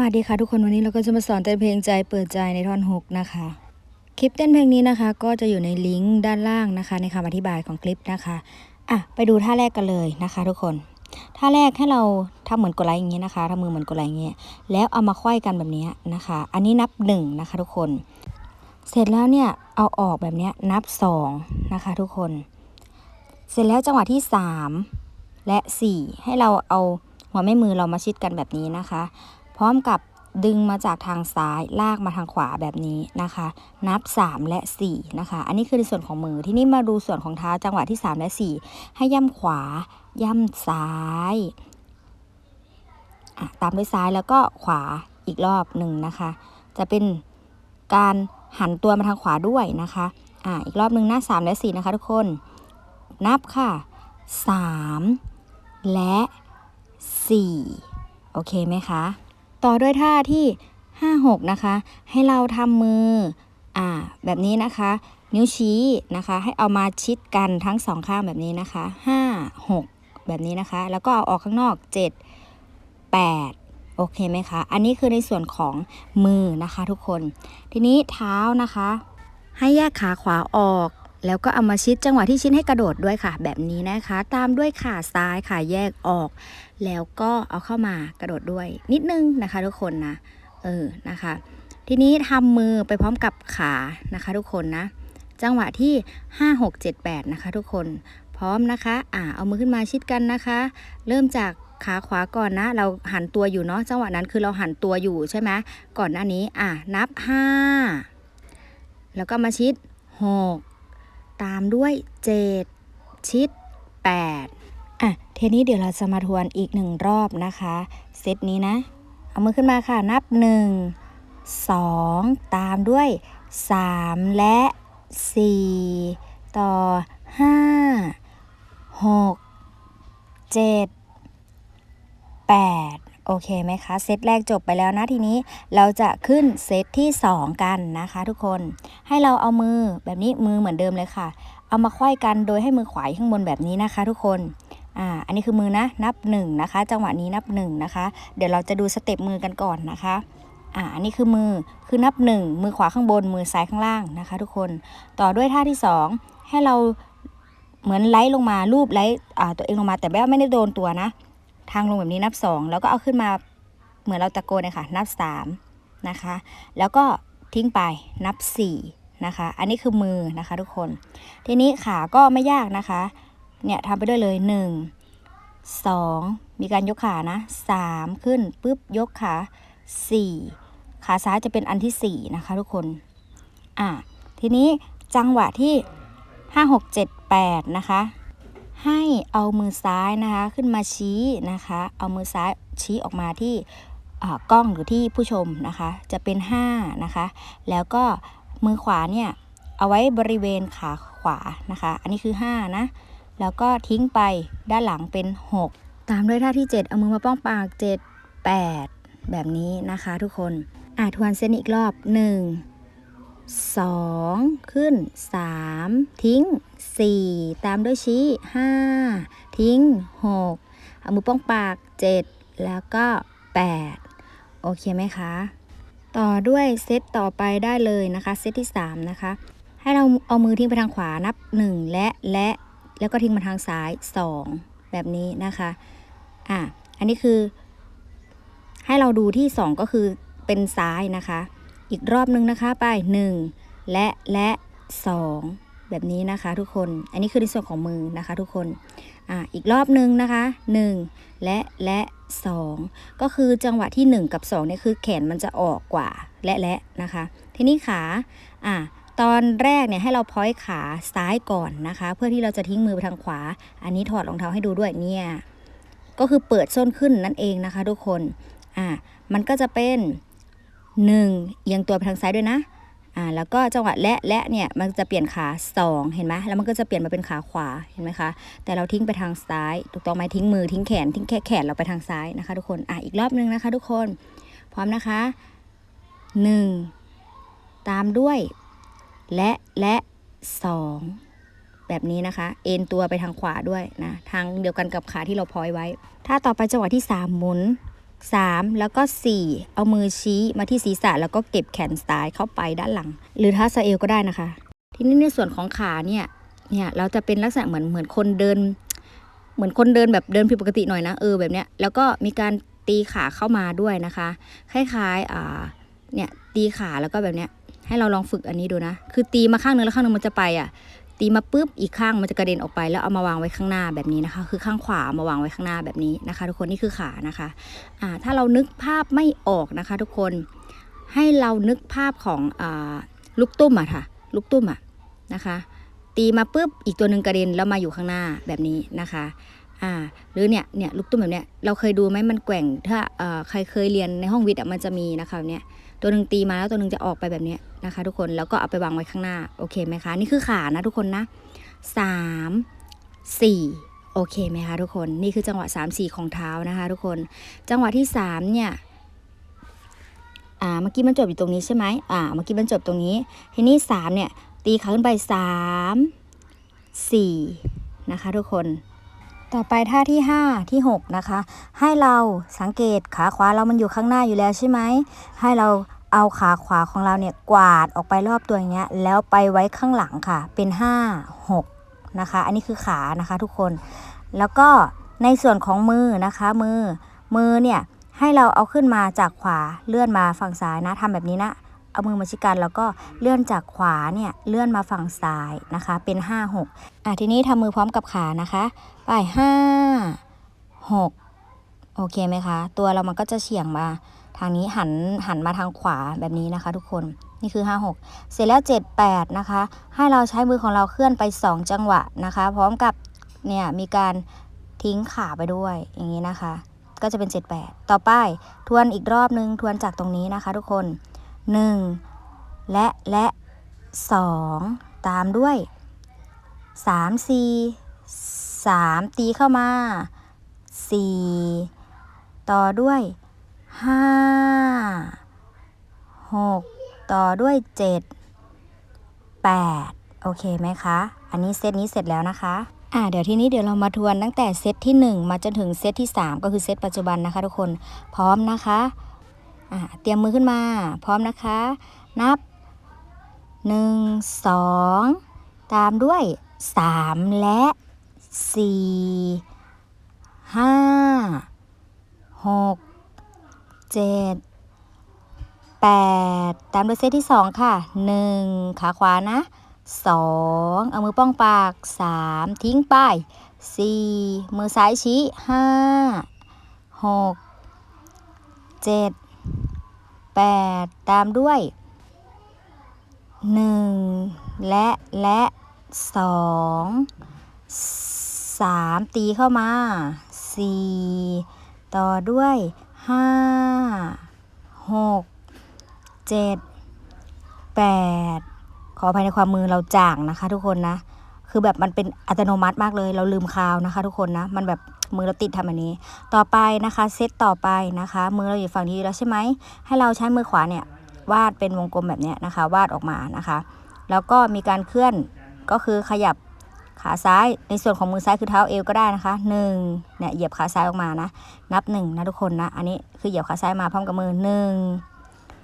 วัสดีค่ะทุกคนวันนี้เราก็จะมาสอนเต้นเพลงใจเปิดใจในท่อนฮุกนะคะ คลิปเต้นเพลงนี้นะคะ ก็จะอยู่ในลิงก์ด้านล่างนะคะ ในคำอธิบายของคลิปนะคะอะไปดูท่าแรกกันเลยนะคะ ทุกคน ท่าแรกให้เราทำเหมือนกดไลค์อย่างนี้นะคะทำมือเหมือนกดไลค์อย่างนี้แล้วเอามาไขว้กันแบบนี้นะคะ อันนี้นับหนึ่งนะคะทุกคน เสร็จแล้วเนี่ยเอาออกแบบนี้นับสองนะคะ ทุกคน เสร็จแล้วจังหวะที่สามและสี่ให้เราเอาหัวแม่มือเรามาชิดกันแบบนี้นะคะ ร้อมกับดึงมาจากทางซ้ายลากมาทางขวาแบบนี้นะคะ นับ 3 และ 4 นะคะ อันนี้คือในส่วนของมือที่นี่มาดูส่วนของเท้าจังหวะที่ 3 และ 4 ให้ย่ำขวา ย่ำซ้ายตามด้วยซ้ายแล้วก็ขวาอีกรอบหนึ่งนะคะ จะเป็นการหันตัวมาทางขวาด้วยนะคะอะอีกรอบหนึ่งหน้า 3 และ 4 นะคะทุกคน นับค่ะ 3 และ 4 โอเคไหมคะ ต่อด้วยท่าที่ 5 6 นะคะ ให้เราทำมืออ่าแบบนี้นะคะ นิ้วชี้นะคะ ให้เอามาชิดกันทั้งสองข้างแบบนี้นะคะ 5 6 แบบนี้นะคะ แล้วก็เอาออกข้างนอก 7 8 โอเคไหมคะ อันนี้คือในส่วนของมือนะคะทุกคน ทีนี้เท้านะคะ ให้แยกขาขวาออก แล้วก็เอามาชิดจังหวะที่ชิดให้กระโดดด้วยค่ะ แบบนี้นะคะ ตามด้วยขาซ้ายขาแยกออก แล้วก็เอาเข้ามากระโดดด้วย นิดนึงนะคะ ทุกคนนะเออนะคะ ทีนี้ทำมือไปพร้อมกับขานะคะ ทุกคนนะ จังหวะที่ 5 6 7 8 นะคะ ทุกคนพร้อมนะคะอ่าเอามือขึ้นมาชิดกันนะคะ เริ่มจากขาขวาก่อนนะ เราหันตัวอยู่เนาะจังหวะนั้นคือเราหันตัวอยู่ใช่ไหมก่อนหน้านี้อะนับ 5 แล้วก็มาชิด 6 ตามด้วย 7 ชิด 8 อะเทนี้เดี๋ยวเราจะมาทวนอีกหนึ่งรอบนะคะ เซตนี้นะ เอามือขึ้นมาค่ะ นับ 1 2 ตามด้วย 3 และ 4 ต่อ 5 6 7 8 โอเคไหมคะเซตแรกจบไปแล้วนะทีนี้เราจะขึ้นเซตที่ 2 กันนะคะ ทุกคนให้เราเอามือแบบนี้มือเหมือนเดิมเลยค่ะ เอามาไขว้กันโดยให้มือขวาข้างบนแบบนี้นะคะ ทุกคนอ่าอันนี้คือมือนะนับ1นะคะจังหวะนี้นับ1นะคะเดี๋ยวเราจะดูสเต็ปมือกันก่อนนะคะอ่าอันนี้คือมือคือนับ 1 มือขวาข้างบน มือซ้ายข้างล่างนะคะ ทุกคนต่อด้วยท่าที่ 2 ให้เราเหมือนไล่ลงมารูปไล่อ่าตัวเองลงมาแต่ไม่ได้โดนตัวนะ ทางลงแบบนี้นับ 2 แล้วก็เอาขึ้นมาเหมือนเราตะโกนเลยค่ะ นับ3นะคะ แล้วก็ทิ้งไปนับ4นะคะ อันนี้คือมือนะคะทุกคน ทีนี้ขาก็ไม่ยากนะคะ เนี่ยทำไปด้วยเลย 1 2 มีการยกขานะ 3 ขึ้นปุ๊บยกขา 4 ขาซ้ายจะเป็นอันที่ 4 นะคะทุกคน อะ ทีนี้จังหวะที่ 5 6 7 8 นะคะ ให้เอามือซ้ายนะคะขึ้นมาชี้นะคะ เอามือซ้ายชี้ออกมาที่กล้องหรือที่ผู้ชมนะคะ จะเป็น 5 นะคะ แล้วก็มือขวาเนี่ยเอาไว้บริเวณขาขวานะคะ อันนี้คือ 5 นะ แล้วก็ทิ้งไปด้านหลังเป็น 6 ตามด้วยท่าที่ 7 เอามือมาป้องปาก 7 8 แบบนี้นะคะทุกคนอะทวนเส้นอีกรอบ 1 2 ขึ้น 3 ทิ้ง 4 ตามด้วยชี้ 5 ทิ้ง 6 เอามือป้องปาก 7 แล้วก็ 8 โอเคไหมคะ ต่อด้วยเซตต่อไปได้เลยนะคะ เซตที่ 3 นะคะ ให้เราเอามือทิ้งไปทางขวานับ 1 และและแล้วก็ทิ้งมาทางซ้าย 2 แบบนี้นะคะอะอันนี้คือ ให้เราดูที่ 2 ก็คือเป็นซ้ายนะคะ อีกรอบนึงนะคะไป 1 และและ 2 แบบนี้นะคะ ทุกคน อันนี้คือในส่วนของมือนะคะ ทุกคน อะอีกรอบนึงนะคะ 1 และและ 2 ก็คือจังหวะที่ 1 กับ 2เนี่ยคือแขนมันจะออกกว่าและและนะคะ ทีนี้ขา อะตอนแรกเนี่ยให้เราพ้อยขาซ้ายก่อนนะคะ เพื่อที่เราจะทิ้งมือไปทางขวา อันนี้ถอดรองเท้าให้ดูด้วยเนี่ยก็คือเปิดส้นขึ้นนั่นเองนะคะ ทุกคน อ่า มันก็จะเป็น 1 เอียงตัวไปทางซ้ายด้วยนะ อ่าแล้วก็จังหวะและและเนี่ยมันจะเปลี่ยนขา 2 เห็นไหมแล้วมันก็จะเปลี่ยนมาเป็นขาขวาเห็นไหมคะ แต่เราทิ้งไปทางซ้าย ถูกต้องไหมทิ้งมือทิ้งแขนทิ้งแค่แขนเราไปทางซ้ายนะคะทุกคนอะอีกรอบนึงนะคะ ทุกคนพร้อมนะคะ 1 ตามด้วย และและสองแบบนี้นะคะ เอ็นตัวไปทางขวาด้วยนะ ทางเดียวกันกับขาที่เราพอยไว้ ถ้าต่อไปจังหวะที่ 3 หมุน 3 แล้วก็ 4 เอามือชี้มาที่ศีรษะแล้วก็เก็บแขนซ้ายเข้าไปด้านหลัง หรือท่าสะเอวก็ได้นะคะ ทีนี้ในส่วนของขาเนี่ยเนี่ยเราจะเป็นลักษณะเหมือนเหมือนคนเดิน เหมือนคนเดินแบบเดินผิดปกติหน่อยนะเออแบบเนี้ยแล้วก็มีการตีขาเข้ามาด้วยนะคะคล้ายๆอ่าเนี่ยตีขาแล้วก็แบบเนี้ยให้เราลองฝึกอันนี้ดูนะ คือตีมาข้างนึงแล้วข้างนึงมันจะไปอะ ตีมาปุ๊บอีกข้างมันจะกระเด็นออกไป แล้วเอามาวางไว้ข้างหน้าแบบนี้นะคะ คือข้างขวามาวางไว้ข้างหน้าแบบนี้นะคะ ทุกคนนี่คือขานะคะอ่าถ้าเรานึกภาพไม่ออกนะคะ ทุกคนให้เรานึกภาพของอ่าลูกตุ้มอะค่ะ ลูกตุ้มอะนะคะ ตีมาปุ๊บอีกตัวหนึ่งกระเด็นแล้วมาอยู่ข้างหน้าแบบนี้นะคะอ่าหรือเนี่ยเนี่ยลูกตุ้มแบบเนี้ยเราเคยดูไหมมันแกว่งถ้าอ่อใครเคยเรียนในห้องวิทย์อะมันจะมีนะคะเนี้ย ตัวหนึ่งตีมาแล้วตัวหนึ่งจะออกไปแบบนี้นะคะ ทุกคนแล้วก็เอาไปวางไว้ข้างหน้าโอเคไหมคะ นี่คือขานะทุกคนนะสามสี่โอเคไหมคะทุกคนนี่คือจังหวะ3 4ของเท้านะคะทุกคนจังหวะที่3เนี่ยอ่าเมื่อกี้มันจบอยู่ตรงนี้ใช่ไหมอ่าเมื่อกี้มันจบตรงนี้ ทีนี้3เนี่ยตีขาขึ้นไป3 4นะคะทุกคน ต่อไปท่าที่ 5 ที่ 6 นะคะ ให้เราสังเกตขาขวาเรามันอยู่ข้างหน้าอยู่แล้วใช่ไหม ให้เราเอาขาขวาของเราเนี่ยกวาดออกไปรอบตัวอย่างเงี้ย แล้วไปไว้ข้างหลังค่ะ เป็น 5 6 นะคะ อันนี้คือขานะคะทุกคน แล้วก็ในส่วนของมือนะคะ มือ มือเนี่ยให้เราเอาขึ้นมาจากขวาเลื่อนมาฝั่งซ้ายนะทำแบบนี้นะ เอามือมาชิดกันแล้วก็เลื่อนจากขวาเนี่ยเลื่อนมาฝั่งซ้ายนะคะ เป็น 5 6อะทีนี้ทำมือพร้อมกับขานะคะไป5 6โอเคไหมคะ ตัวเรามันก็จะเฉียงมาทางนี้หันหันมาทางขวาแบบนี้นะคะ ทุกคนนี่คือ 5 6 เสร็จแล้ว 7 8 นะคะ ให้เราใช้มือของเราเคลื่อนไป 2 จังหวะนะคะ พร้อมกับเนี่ยมีการทิ้งขาไปด้วยอย่างนี้นะคะ ก็จะเป็น 7 8 ต่อไปทวนอีกรอบนึงทวนจากตรงนี้นะคะ ทุกคน 1 และและ 2 ตามด้วย 3 4 3 ตีเข้ามา 4 ต่อด้วย 5 6 ต่อด้วย 7 8 โอเคไหมคะ อันนี้เซตนี้เสร็จแล้วนะคะอ่าเดี๋ยวทีนี้เดี๋ยวเรามาทวนตั้งแต่เซตที่ 1 มาจนถึงเซตที่ 3 ก็คือเซตปัจจุบันนะคะทุกคนพร้อมนะคะ เตรียมมือขึ้นมา พร้อมนะคะ นับ 1 2 ตามด้วย 3 และ 4 5 6 7 8 ตามด้วยเซตที่ 2 ค่ะ 1 ขาขวานะ 2 เอามือป้องปาก 3 ทิ้งไป 4 มือซ้ายชี้ 5 6 7 8 ตามด้วย 1 และและ 2 3 ตีเข้ามา 4 ต่อด้วย 5 6 7 8 ขออภัยในความมือเราจ่างนะคะทุกคนนะ คือแบบมันเป็นอัตโนมัติมากเลย เราลืมคาวนะคะทุกคนนะ มันแบบ มือเราติดทำอันนี้ ต่อไปนะคะเซตต่อไปนะคะ มือเราอยู่ฝั่งนี้แล้วใช่ไหมให้เราใช้มือขวาเนี่ยวาดเป็นวงกลมแบบนี้นะคะ วาดออกมานะคะ แล้วก็มีการเคลื่อนก็คือขยับขาซ้ายในส่วนของมือซ้ายคือเท้าเอวก็ได้นะคะหนึ่งเนี่ยเหยียบขาซ้ายออกมานะ นับหนึ่งนะทุกคนนะ อันนี้คือเหยียบขาซ้ายมาพร้อมกับมือหนึ่ง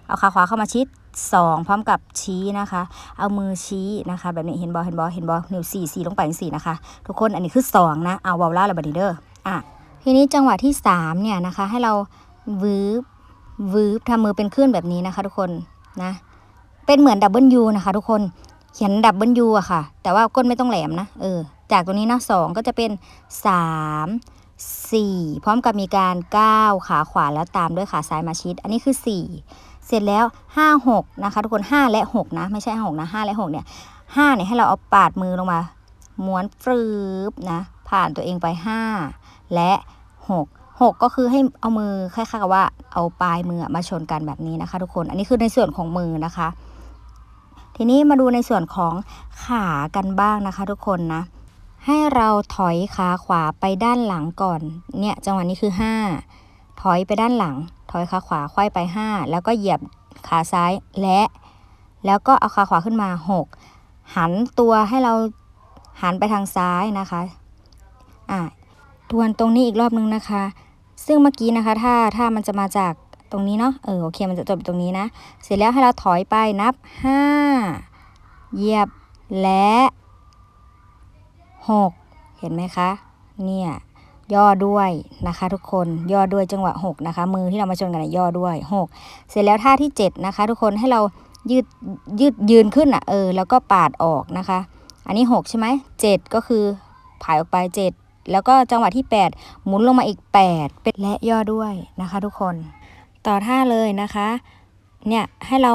เอาขาขวาเข้ามาชิดสองพร้อมกับชี้นะคะ เอามือชี้นะคะ แบบนี้เห็นบอเห็นบอเห็นบอนิ้วสี่สี่ลงไปสี่นะคะ ทุกคนอันนี้คือสองนะ เอาวอลล่าระบัดนี้เดอร์ อะทีนี้จังหวะที่สามเนี่ยนะคะให้เราวืบวืบทำมือเป็นคลื่นแบบนี้นะคะทุกคนนะเป็นเหมือนดับเบิลยูนะคะทุกคนเขียนดับเบิลยูอะค่ะ แต่ว่าก้นไม่ต้องแหลมนะเออจากตรงนี้นะสองก็จะเป็นสามสี่พร้อมกับมีการก้าวขาขวาแล้วตามด้วยขาซ้ายมาชิด อันนี้คือสี่เสร็จแล้วห้าหกนะคะทุกคนห้าและหกนะไม่ใช่หกนะห้าและหกเนี่ยห้าเนี่ยให้เราเอาปาดมือลงมาม้วนฟืบนะ ผ่านตัวเองไปห้าและหกหกก็คือให้เอามือคล้ายๆกับว่าเอาปลายมือมาชนกันแบบนี้นะคะ ทุกคน อันนี้คือในส่วนของมือนะคะ ทีนี้มาดูในส่วนของขากันบ้างนะคะ ทุกคนนะ ให้เราถอยขาขวาไปด้านหลังก่อน เนี่ยจังหวะนี้คือ 5 ถอยไปด้านหลัง ถอยขาขวาควายไป 5 แล้วก็เหยียบขาซ้ายและ แล้วก็เอาขาขวาขึ้นมา 6 หันตัวให้เราหันไปทางซ้ายนะคะ อะทวนตรงนี้อีกรอบนึงนะคะ ซึ่งเมื่อกี้นะคะ ถ้าถ้ามันจะมาจากตรงนี้เนาะเออโอเคมันจะจบตรงนี้นะ เสร็จแล้วให้เราถอยไปนับ 5 เหยียบและ 6 เห็นไหมคะเนี่ยย่อด้วยนะคะ ทุกคนย่อด้วยจังหวะ 6 นะคะ มือที่เรามาชนกันย่อด้วย 6 เสร็จแล้วท่าที่ 7 นะคะ ทุกคนให้เรายืดยืดยืนขึ้นอะเออแล้วก็ปาดออกนะคะ อันนี้ 6 ใช่ไหม7ก็คือผายออกไป 7 แล้วก็จังหวะที่ 8 หมุนลงมาอีก 8 เป็นและย่อด้วยนะคะทุกคน ต่อท่าเลยนะคะ เนี่ยให้เรา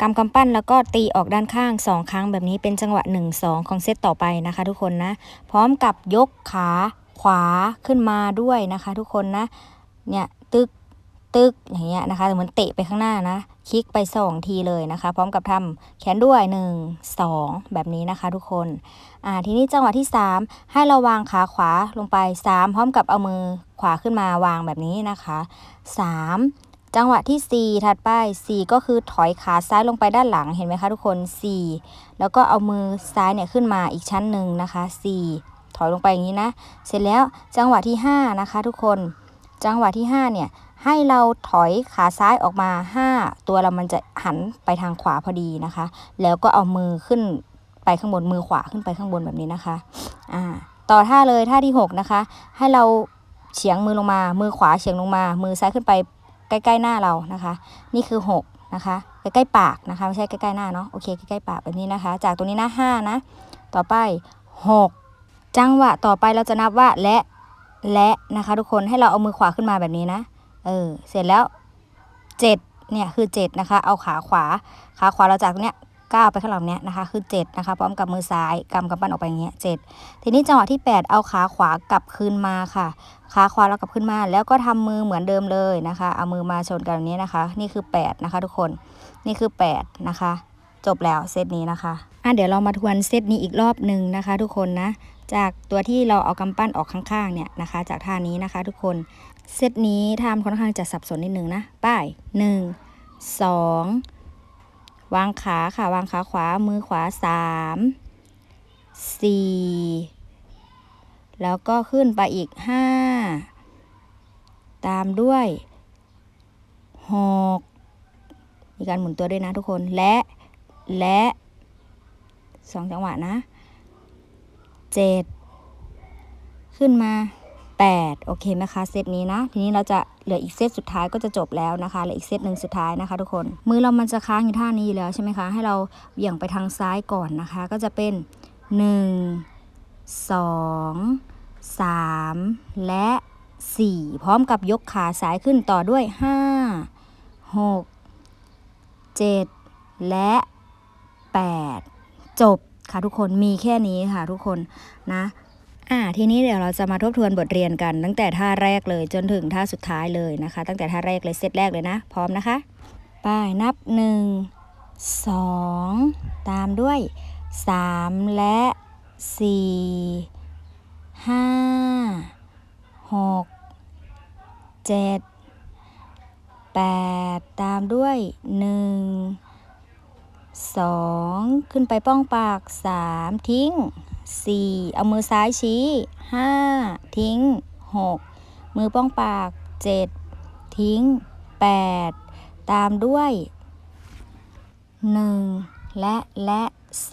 กำกำปั้นแล้วก็ตีออกด้านข้าง 2 ครั้งแบบนี้เป็นจังหวะ 1 2 ของเซตต่อไปนะคะ ทุกคนนะ พร้อมกับยกขาขวาขึ้นมาด้วยนะคะ ทุกคนนะ เนี่ยตึก ตึกอย่างเงี้ยนะคะเหมือนเตะไปข้างหน้านะคลิกไป2ทีเลยนะคะ พร้อมกับทำแขนด้วย 1 2 แบบนี้นะคะ ทุกคนอ่าทีนี้จังหวะที่ 3 ให้เราวางขาขวาลงไป 3 พร้อมกับเอามือขวาขึ้นมาวางแบบนี้นะคะ 3จังหวะที่ 4 ถัดไป 4 ก็คือถอยขาซ้ายลงไปด้านหลังเห็นไหมคะทุกคน 4 แล้วก็เอามือซ้ายเนี่ยขึ้นมาอีกชั้นหนึ่งนะคะ 4 ถอยลงไปอย่างนี้นะ เสร็จแล้วจังหวะที่ 5 นะคะ ทุกคน จังหวะที่ 5 เนี่ย ให้เราถอยขาซ้ายออกมา 5 ตัวเรามันจะหันไปทางขวาพอดีนะคะ แล้วก็เอามือขึ้นไปข้างบนมือขวาขึ้นไปข้างบนแบบนี้นะคะอ่าต่อท่าเลยท่าที่ 6 นะคะ ให้เราเฉียงมือลงมา มือขวาเฉียงลงมา มือซ้ายขึ้นไปใกล้ๆหน้าเรานะคะ นี่คือ 6 นะคะ ใกล้ๆปากนะคะ ไม่ใช่ใกล้ๆหน้าเนาะโอเคใกล้ๆปากแบบนี้นะคะ จากตรงนี้นะ5นะต่อไป 6 จังหวะต่อไปเราจะนับว่าและและนะคะ ทุกคนให้เราเอามือขวาขึ้นมาแบบนี้นะ เออเสร็จแล้ว7เนี่ยคือ7นะคะ เอาขาขวา ขาขวาเราจากตรงเนี้ยก้าวไปข้างหลังเนี้ยนะคะคือ7นะคะพร้อมกับมือซ้ายกำกำปั้นออกไปอย่างเงี้ย7ทีนี้จังหวะที่8เอาขาขวากลับคืนมาค่ะ ขาขวาเรากลับขึ้นมา แล้วก็ทำมือเหมือนเดิมเลยนะคะ เอามือมาชนกันแบบนี้นะคะ นี่คือ8นะคะ ทุกคนนี่คือ8นะคะจบแล้วเซตนี้นะคะอะเดี๋ยวเรามาทวนเซตนี้อีกรอบหนึ่งนะคะ ทุกคนนะ จากตัวที่เราเอากำปั้นออกข้างๆเนี่ยนะคะ จากท่านี้นะคะ ทุกคน เซตนี้ทำค่อนข้างจะสับสนนิดนึงนะ ป้ายหนึ่งสองวางขาค่ะ วางขาขวา มือขวาสามสี่แล้วก็ขึ้นไปอีกห้าตามด้วยหกมีการหมุนตัวด้วยนะทุกคน และ และสองจังหวะนะเจ็ดขึ้นมา 8 โอเคไหมคะ เซตนี้นะ ทีนี้เราจะเหลืออีกเซตสุดท้ายก็จะจบแล้วนะคะเหลืออีกเซตหนึ่งสุดท้ายนะคะ ทุกคน มือเรามันจะค้างอยู่ท่านี้อยู่แล้วใช่ไหมคะ ให้เราเบี่ยงไปทางซ้ายก่อนนะคะ ก็จะเป็น 1 2 3 และ 4 พร้อมกับยกขาซ้ายขึ้นต่อด้วย 5 6 7 และ 8 จบค่ะทุกคนมีแค่นี้ค่ะทุกคนนะ อ่าทีนี้เดี๋ยวเราจะมาทบทวนบทเรียนกัน ตั้งแต่ท่าแรกเลยจนถึงท่าสุดท้ายเลยนะคะ ตั้งแต่ท่าแรกเลยเซตแรกเลยนะ พร้อมนะคะไป้ายนับ 1 2 ตามด้วย 3 และ 4 5 6 7 8 ตามด้วย 1 2 ขึ้นไปป้องปาก 3 ทิ้ง 4 เอามือซ้ายชี้ 5 ทิ้ง 6 มือป้องปาก 7 ทิ้ง 8 ตามด้วย 1 และและ 2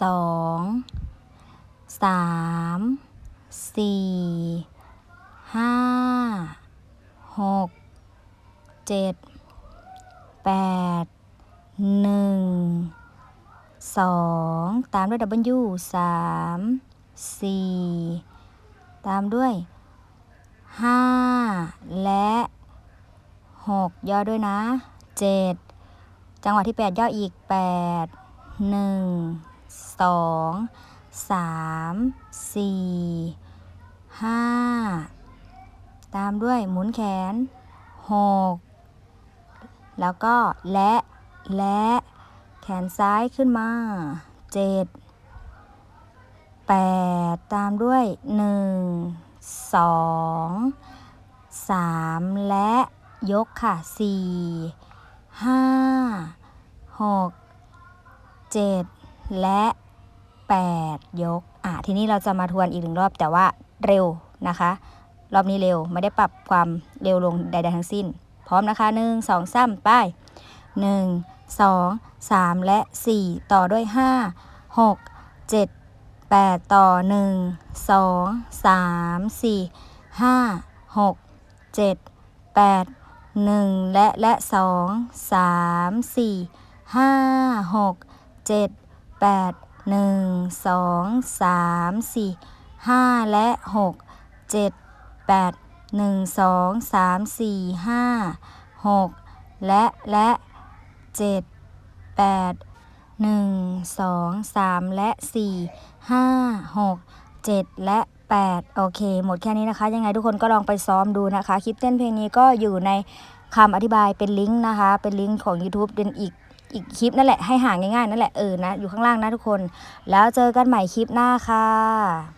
3 4 5 6 7 8 1 2 ตามด้วย W 3 4 ตามด้วย 5 และ 6 ย่อด้วยนะ 7 จังหวะที่ 8 ย่ออีก 8 1 2 3 4 5 ตามด้วยหมุนแขน 6 แล้วก็และและแขนซ้ายขึ้นมา 7 8 ตามด้วย 1 2 3 และยกค่ะ 4 5 6 7 และ 8 ยก อะ ทีนี้เราจะมาทวนอีกหนึ่งรอบแต่ว่าเร็วนะคะ รอบนี้เร็วไม่ได้ปรับความเร็วลงใดๆทั้งสิ้น พร้อมนะคะหนึ่งสองสามไปหนึ่งสองสามและสี่ต่อด้วยห้าห กเจ็ดแปดต่อหนึ่งสองสามสี่ห้าหกเจ็ดแปดหนึ่งและและสองสามสี่ห้าหกเจ็ดแปดหนึ่งสองสามสี่ห้าและหกเจ็ดแปดหนึ่งสองสามสี่ห้าหกและและเจ็ ดแปดหนึ่งสองสามและสี่ห้าหกเจ็ดและแปดโอเค หมดแค่นี้นะคะ ยังไงทุกคนก็ลองไปซ้อมดูนะคะ คลิปเต้นเพลงนี้ก็อยู่ในคำอธิบายเป็นลิงก์นะคะ เป็นลิงก์ของ YouTube เป็นอีกอีกคลิปนั่นแหละ ให้หาง่ายๆนั่นแหละ เออนะ อยู่ข้างล่างนะทุกคน แล้วเจอกันใหม่คลิปหน้าค่ะ